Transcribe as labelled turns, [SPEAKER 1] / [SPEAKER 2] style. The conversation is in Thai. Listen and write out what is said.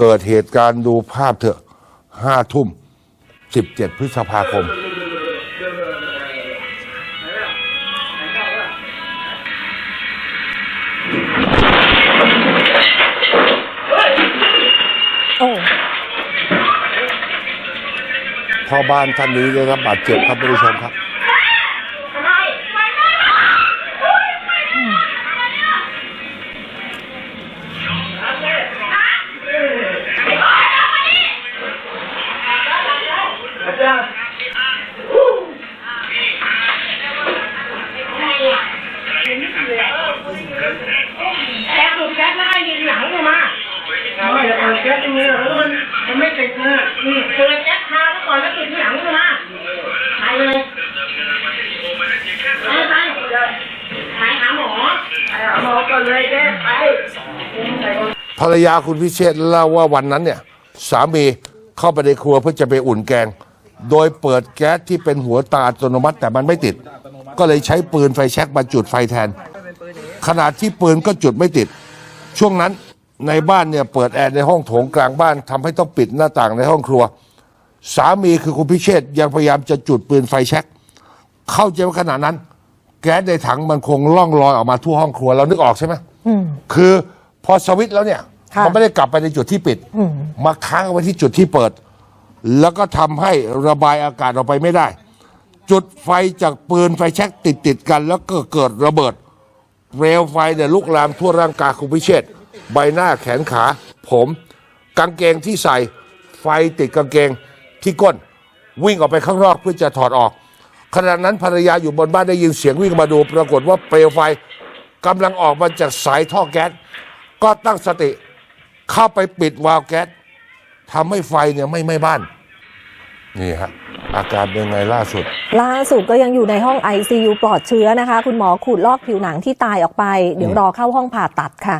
[SPEAKER 1] เกิดเหตุการณ์ดูภาพเถอะห้าทุ่มสิบเจ็ดพฤษภาคม
[SPEAKER 2] โอ้
[SPEAKER 1] พ่อบ้านท่านนี้ได้รับบาดเจ็บครับท่านผู้ชมครับ
[SPEAKER 3] แก๊สดูดแก๊สแล้วไอ้ยิงหลังลงมาไม่เปิดแก๊สตรงนี้เหรอแล้วมันมันไม่ติดนะอืมเปิดแก๊สคาไว้ก่อนแล้วติดหลังลงมาไปเลยไปไปไปหาหมอไปหาหมอก่อนเลยแก๊สไป
[SPEAKER 1] ภรรยาคุณพิเชษเล่าว่าวันนั้นเนี่ย สามีเข้าไปในครัวเพื่อจะไปอุ่นแกง โดยเปิดแก๊สที่เป็นหัวตาอัตโนมัติแต่มันไม่ติด ก็เลยใช้ปืนไฟแช็กมาจุดไฟแทนขณะที่ปืนก็จุดไม่ติด ช่วงนั้นในบ้านเนี่ยเปิดแอร์ในห้องโถงกลางบ้านทำให้ต้องปิดหน้าต่างในห้องครัว สามีคือคุณพิเชษฐ์ยังพยายามจะจุดปืนไฟแช็กเข้าใจว่าขณะนั้น แก๊สในถังมันคงล่องลอยออกมาทั่วห้องครัวเรานึกออกใช่ไหม
[SPEAKER 2] อืม
[SPEAKER 1] คือพอสวิตช์แล้วเนี่ย
[SPEAKER 2] ค่ะ
[SPEAKER 1] มันไม่ได้กลับไปในจุดที่ปิดมาค้างเอาไว้ที่จุดที่เปิด แล้วก็ทำให้ระบายอากาศออกไปไม่ได้ จุดไฟจากปืนไฟแช็กติดติดกัน แล้วก็เกิดระเบิด เปลวไฟเนี่ยลุกลามทั่วร่างกายคุณพิเชษใบหน้าแขนขา ผม กางเกงที่ใส่ไฟติดกางเกงที่ก้น วิ่งออกไปข้างนอกเพื่อจะถอดออกขณะนั้นภรรยาอยู่บนบ้านได้ยินเสียงวิ่งมาดู ปรากฏว่าเปลวไฟกำลังออกมาจากสายท่อแก๊สก็ตั้งสติเข้าไปปิดวาล์วแก๊ส ทำให้ไฟเนี่ยไม่ไหม้บ้าน นี่ฮะอาการเป็นไงล่าสุด
[SPEAKER 2] ล่าสุดก็ยังอยู่ในห้อง ICU ปลอดเชื้อนะคะ คุณหมอขูดลอกผิวหนังที่ตายออกไป เดี๋ยวรอเข้าห้องผ่าตัดค่ะ